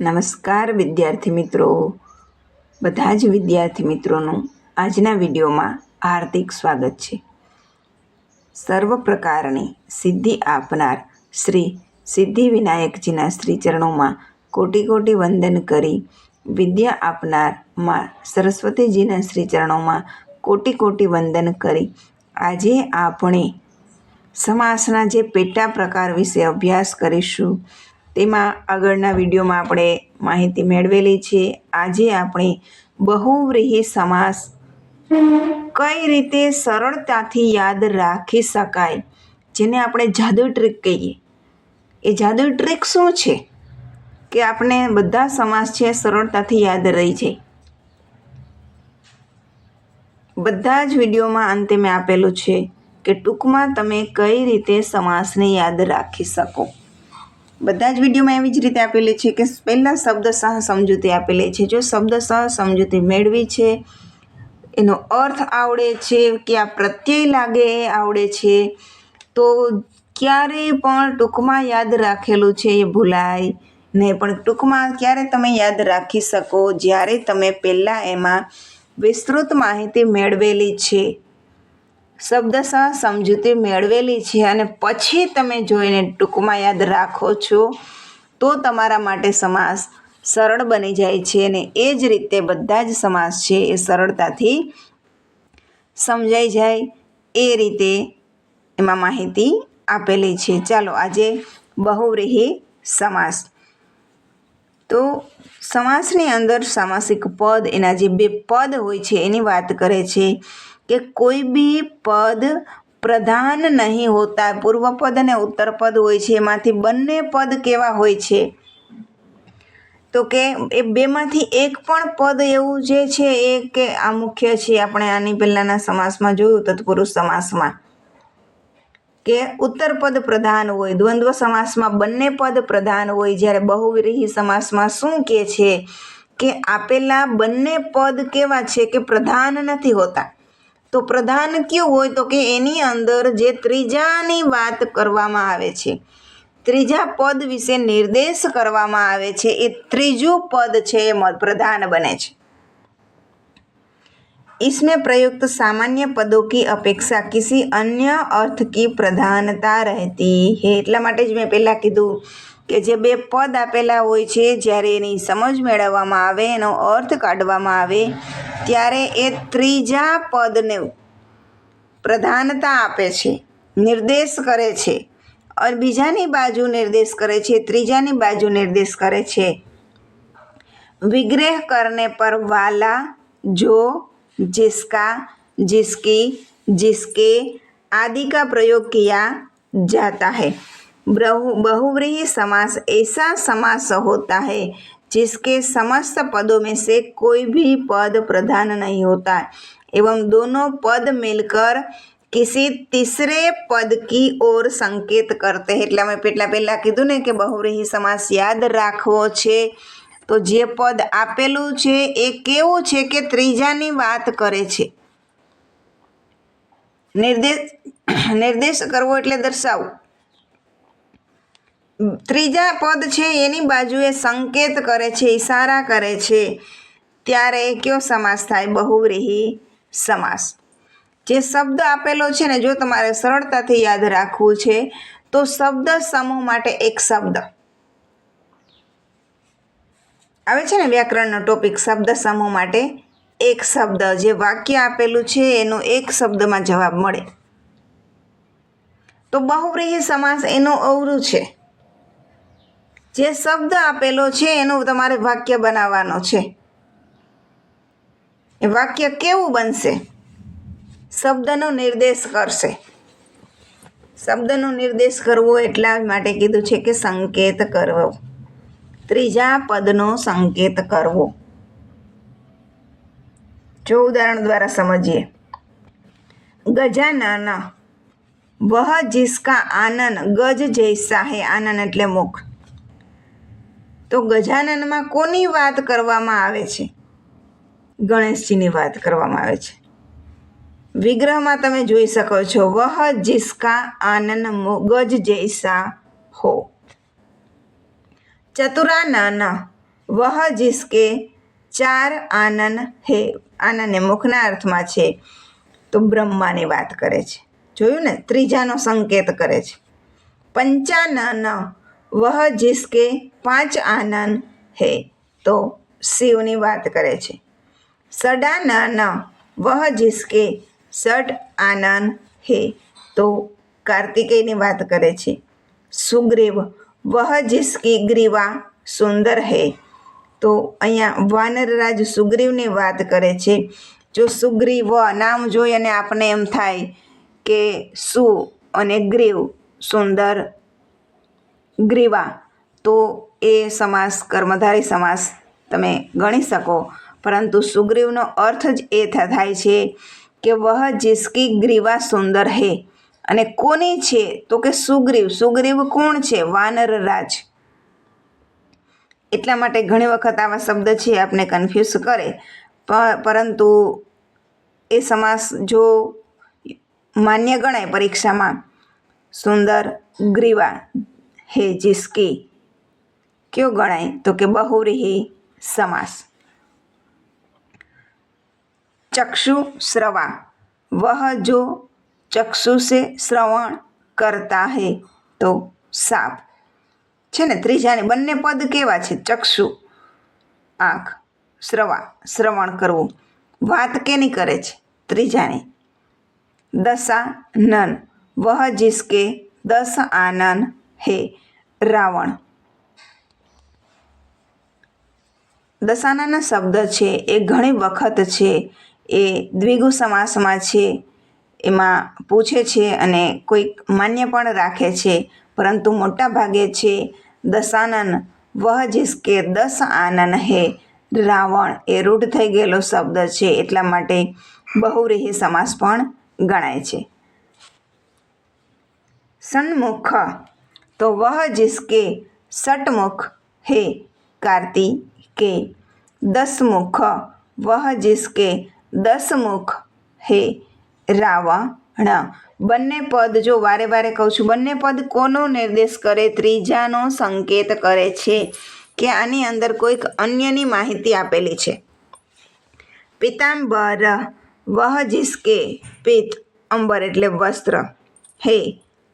નમસ્કાર વિદ્યાર્થી મિત્રો. બધા જ વિદ્યાર્થી મિત્રોનું આજના વિડીયોમાં હાર્દિક સ્વાગત છે. સર્વ પ્રકારની સિદ્ધિ આપનાર શ્રી સિદ્ધિ વિનાયકજીના શ્રી કોટી કોટી વંદન કરી વિદ્યા આપનારમાં સરસ્વતીજીના શ્રી ચરણોમાં કોટી કોટી વંદન કરી આજે આપણે સમાસના જે પેટા પ્રકાર વિશે અભ્યાસ કરીશું તેમાં આગળના વિડીયોમાં આપણે માહિતી મેળવેલી છે. આજે આપણે બહુવ્રીહી સમાસ કઈ રીતે સરળતાથી યાદ રાખી શકાય, જેને આપણે જાદુ ટ્રીક કહીએ. એ જાદુ ટ્રીક શું છે? કે આપણે બધા સમાસ છે સરળતાથી યાદ રહી જાય. બધા જ વિડીયોમાં અંતે મેં આપેલું છે કે ટૂંકમાં તમે કઈ રીતે સમાસને યાદ રાખી શકો. બધા જ વિડીયોમાં એવી જ રીતે આપેલી છે કે પહેલાં શબ્દ સહ સમજૂતી આપેલી છે. જો શબ્દ સહ સમજૂતી મેળવી છે, એનો અર્થ આવડે છે કે આ પ્રત્યય લાગે આવડે છે, તો ક્યારેય પણ ટૂંકમાં યાદ રાખેલું છે એ ભૂલાય નહીં. પણ ટૂંકમાં ક્યારે તમે યાદ રાખી શકો? જ્યારે તમે પહેલાં એમાં વિસ્તૃત માહિતી મેળવેલી છે. શબ્દસહ સમજૂતી મેળવેલી છે અને પછી તમે જોઈને ટૂંકમાં યાદ રાખો છો, તો તમારા માટે સમાસ સરળ બની જાય છે અને એ જ રીતે બધા જ સમાસ છે એ સરળતાથી સમજાઈ જાય. એ રીતે એમાં માહિતી આપેલી છે. ચાલો આજે બહુવ્રીહી સમાસ. તો સમાસની અંદર સામાસિક પદ એના જે બે પદ હોય છે એની વાત કરે છે. કે કોઈ બી પદ પ્રધાન નહીં હોતા. પૂર્વ પદ અને ઉત્તર પદ હોય છે. એમાંથી બંને પદ કેવા હોય છે? તો કે એ બેમાંથી એક પણ પદ એવું જે છે એ કે આ મુખ્ય છે. આપણે આની પહેલાંના સમાસમાં જોયું, તત્પુરુષ સમાસમાં. કે ઉત્તર પદ પ્રધાન હોય. દ્વંદ્વ સમાસમાં બંને પદ પ્રધાન હોય. જ્યારે બહુવિરીહી સમાસમાં શું કે છે? કે આપેલા બંને પદ કેવા છે? કે પ્રધાન નથી હોતા. તો પ્રધાન કયું હોય તો કે એની અંદર જે ત્રીજાની વાત કરવામાં આવે છે ત્રીજા પદ વિશે નિર્દેશ કરવામાં આવે છે એ ત્રીજું પદ છે એ પ્રધાન બને છે इसमें प्रयुक्त सामान्य पदों की अपेक्षा किसी अन्य अर्थ की प्रधानता रहती है એટલા માટે જ મેં પહેલાં કીધું કે જે બે પદ આપેલા હોય છે જ્યારે એની સમજ મેળવવામાં આવે એનો અર્થ કાઢવામાં આવે ત્યારે એ ત્રીજા પદને પ્રધાનતા આપે છે નિર્દેશ કરે છે અને બીજાની બાજુ નિર્દેશ કરે છે ત્રીજાની બાજુ નિર્દેશ કરે છે વિગ્રહ કરને પર વાલા જો जिसका जिसकी जिसके आदि का प्रयोग किया जाता है बहु बहुव्रीही समास ऐसा समास होता है जिसके समस्त पदों में से कोई भी पद प्रधान नहीं होता एवं दोनों पद मिलकर किसी तीसरे पद की ओर સંકેત કરતે એટલે અમે પેટલા પહેલાં કીધું ને કે બહુવ્રીહી સમાસ યાદ રાખવો છે તો જે પદ આપેલું છે એ કેવું છે કે ત્રીજાની વાત કરે છે નિર્દેશ નિર્દેશ કરવો એટલે દર્શાવવું ત્રીજા પદ છે, એની બાજુએ સંકેત કરે છે, ઈશારા કરે છે. ત્યારે કયો સમાસ થાય? બહુવ્રીહી સમાસ. જે શબ્દ આપેલો છે ને, જો તમારે સરળતાથી યાદ રાખવું છે, તો શબ્દ સમૂહ માટે એક શબ્દ. આવે છે ને વ્યાકરણનો ટોપિક, શબ્દ સમૂહ માટે એક શબ્દ. જે વાક્ય આપેલું છે, એનો એક શબ્દમાં જવાબ મળે. તો બહુવ્રીહી સમાસ એનું અવરું છે. જે શબ્દ આપેલો છે એનું તમારે વાક્ય બનાવવાનો છે. એ વાક્ય કેવું બનશે? શબ્દનો નિર્દેશ કરશે. શબ્દનો નિર્દેશ કરવો એટલા માટે કીધું છે કે સંકેત કરવો. ત્રીજા પદનો સંકેત કરવો. જો ઉદાહરણ દ્વારા સમજીએ. ગજાનન વહ જિસકા આનંદ ગજ જૈસા હે આનંદ એટલે મુખ. તો ગજાનનમાં કોની વાત કરવામાં આવે છે? ગણેશજીની વાત કરવામાં આવે છે. વિગ્રહમાં તમે જોઈ શકો છો, વહ જિસકા આનંદ ગજ જૈસા હો. ચતુરા નાના વહ જિસકે ચાર આનંદ હે. આનંદ એ મુખના અર્થમાં છે, તો બ્રહ્માની વાત કરે છે. જોયું ને? ત્રીજાનો સંકેત કરે છે. પંચાનન, વહ જિસકે પાંચ આનંદ હે. તો શિવની વાત કરે છે. સડાનન વહ જિસકે સડ આનંદ હે. તો કાર્તિકેયની વાત કરે છે. સુગ્રીવ વહ જિસકી ગ્રીવા સુંદર હે. તો અહીંયા વાનરરાજ સુગ્રીવની વાત કરે છે. જો સુગ્રીવ નામ જોઈ અને આપણે એમ થાય કે સુ અને ગ્રીવ સુંદર ગ્રીવા તો એ સમાસ, કર્મધારી સમાસ તમે ગણી શકો. પરંતુ સુગ્રીવનો અર્થ જ એ થાય છે કે વહ જિસકી ગ્રીવા સુંદર હે. અને કોની છે? તો કે સુગ્રીવ. સુગ્રીવ કોણ છે? વાનર રાજ. એટલા માટે ઘણી વખત આવા શબ્દ છે, આપને કન્ફ્યુઝ કરે. પરંતુ એ સમાસ જો માન્ય ગણાય પરીક્ષામાં, સુંદર ગ્રીવા હે જિસકી. કયો ગણાય? તો કે બહુરીહી સમાસ. ચક્ષુ શ્રવા વહ જો ચક્ષુ સે શ્રવણ કરતા હે, તો સાપ. છે ને, ત્રીજાને બંને પદ કેવા છે? ચક્ષુ. આંખ. શ્રવા શ્રવણ કરવું. વાત કેની કરે છે? ત્રીજાની. દશા નન. વહ જિસકે દસ આનન હે, રાવણ. દશાનાના શબ્દ છે, એ ઘણી વખત છે, એ દ્વિગુ સમાસમાં છે, એમાં પૂછે છે અને કોઈક માન્ય પણ રાખે છે, પરંતુ મોટા ભાગે છે, દશાનન, વહ જિસકે દસ આનન હે, રાવણ એ રૂઢ થઈ ગયેલો શબ્દ છે, એટલા માટે બહુરેહી સમાસ પણ ગણાય છે. સન્મુખ, તો વહ જિસકે સટમુખ હે કાર્તિ કે દસમુખ વહ જિસકે દસમુખ હે રાવણ બંને પદ જો વારે વારે કહું છું બંને પદ કોનો નિર્દેશ કરે ત્રીજાનો સંકેત કરે છે કે આની અંદર કોઈક અન્યની માહિતી આપેલી છે પિતાંબર વહ જિસકે પિત અંબર એટલે વસ્ત્ર હે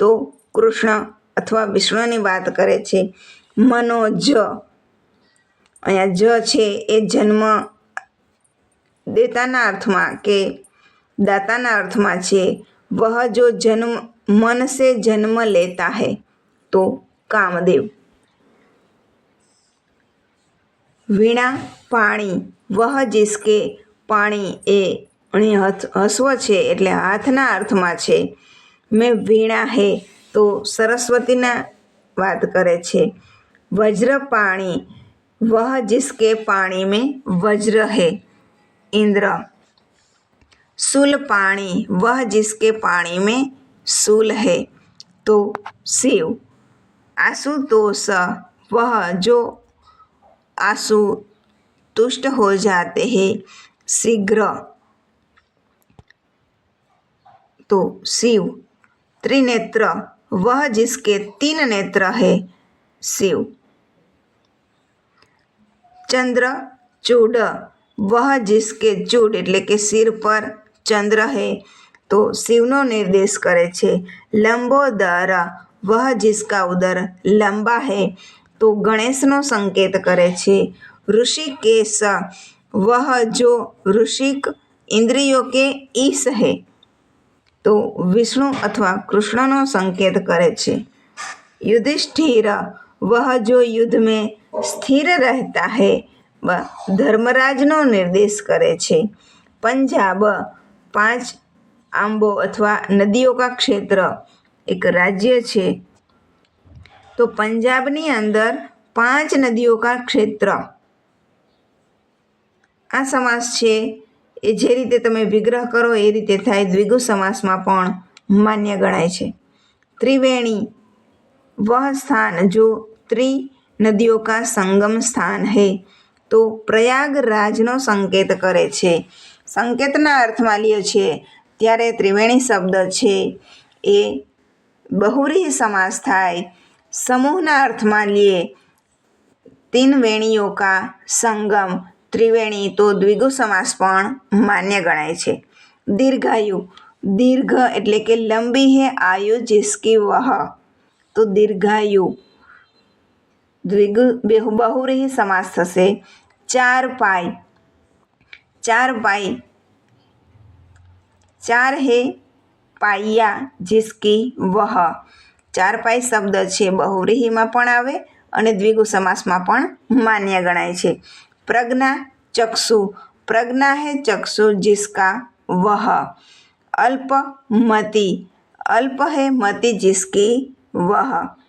તો કૃષ્ણ અથવા વિષ્ણુની વાત કરે છે મનોજ અહીંયા જ છે, એ જન્મ દેતાના અર્થમાં કે દાતાના અર્થમાં છે. વહ જો જન્મ, મન સે જન્મ લેતા હૈ, તો કામદેવ. વીણા પાણી, વહ જીસકે પાણી એ અહીં હસવો છે એટલે હાથના અર્થમાં છે. મેં વીણા હે તો સરસ્વતીના વાત કરે છે. વજ્ર પાણી वह जिसके पानी में वज्र है। इंद्र। सुल पानी, वह जिसके पानी में सुल है। तो शिव। आशुतोष, वह जो आँसू तुष्ट हो जाते हैं, शीघ्र। तो शिव। त्रिनेत्र, वह जिसके तीन नेत्र है, शिव। चंद्र, चूड। वह जिसके चूड एट के सिर पर चंद्र है तो शिव नो निर्देश करे छे लंबोदर वह जिसका उदर लंबा है तो गणेशनो संकेत करे छे ऋषिकेश वह जो ऋषिक इंद्रियों के ईश है तो विष्णु अथवा कृष्ण नो संकेत करे छे युधिष्ठिर वह जो युद्ध में સ્થિર રહેતા હે ધર્મરાજનો નિર્દેશ કરે છે. પંજાબ, પાંચ આંબો અથવા નદીઓ કા ક્ષેત્ર એક રાજ્ય છે. તો પંજાબની અંદર પાંચ નદીઓ કા ક્ષેત્ર. આ સમાસ છે. એ જે રીતે તમે વિગ્રહ કરો, એ રીતે થાય દ્વિગુ સમાસમાં પણ માન્ય ગણાય છે. ત્રિવેણી વહ સ્થાન, જો ત્રિ नदियों का संगम स्थान है તો પ્રયાગરાજનો સંકેત કરે છે સંકેતના અર્થમાં લ્યો છે ત્યારે ત્રિવેણી શબ્દ છે એ બહુરી સમાસ થાય સમૂહના અર્થમાં લઈએ तीन वेणियों का संगम ત્રિવેણી તો દ્વિગુ સમાસ પણ માન્ય ગણાય છે દીર્ઘાયુ દીર્ઘ એટલે કે લંબી હે આયુ જિસકી વહ તો દીર્ઘાયુ દ્વિગુ બેહુ બહુવ્રીહી સમાસ થશે. ચાર પાય ચાર પાય ચાર હે પાયા જિસકી વહ. ચાર પાય શબ્દ છે. બહુવ્રીહીમાં પણ આવે અને દ્વિગુ સમાસમાં પણ માન્ય ગણાય છે. પ્રજ્ઞા ચક્ષુ. પ્રજ્ઞા હે ચક્ષુ જિસકા વહ. અલ્પ મતિ અલ્પ હે મતિ જિસકી વહ.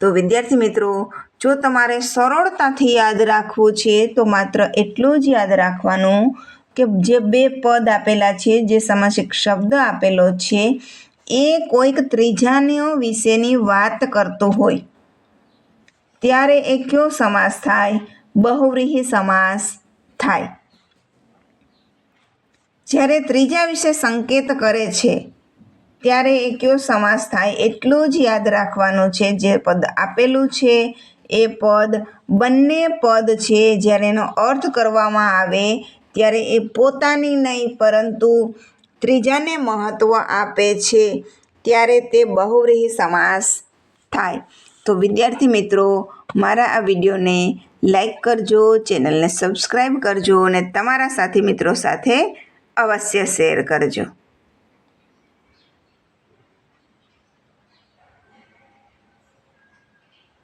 તો વિદ્યાર્થી મિત્રો, જો તમારે સરળતાથી યાદ રાખવું છે, તો માત્ર એટલું જ યાદ રાખવાનું કે જે બે પદ આપેલા છે, જે સમાસિક શબ્દ આપેલો છે, એ કોઈક ત્રીજાનો વિશેની વાત કરતો હોય. ત્યારે એ કયો સમાસ થાય? બહુવ્રીહી સમાસ થાય. જ્યારે ત્રીજા વિશે સંકેત કરે છે ત્યારે એ કયો સમાસ થાય એટલું જ યાદ રાખવાનું છે જે પદ આપેલું છે. એ પદ બંને પદ છે જ્યારે એનો અર્થ કરવામાં આવે ત્યારે એ પોતાની નહીં, પરંતુ ત્રીજાને મહત્ત્વ આપે છે ત્યારે તે બહુવ્રીહી સમાસ થાય. તો વિદ્યાર્થી મિત્રો, મારા આ વિડીયોને લાઈક કરજો, ચેનલને સબસ્ક્રાઈબ કરજો અને તમારા સાથી મિત્રો સાથે અવશ્ય શેર કરજો.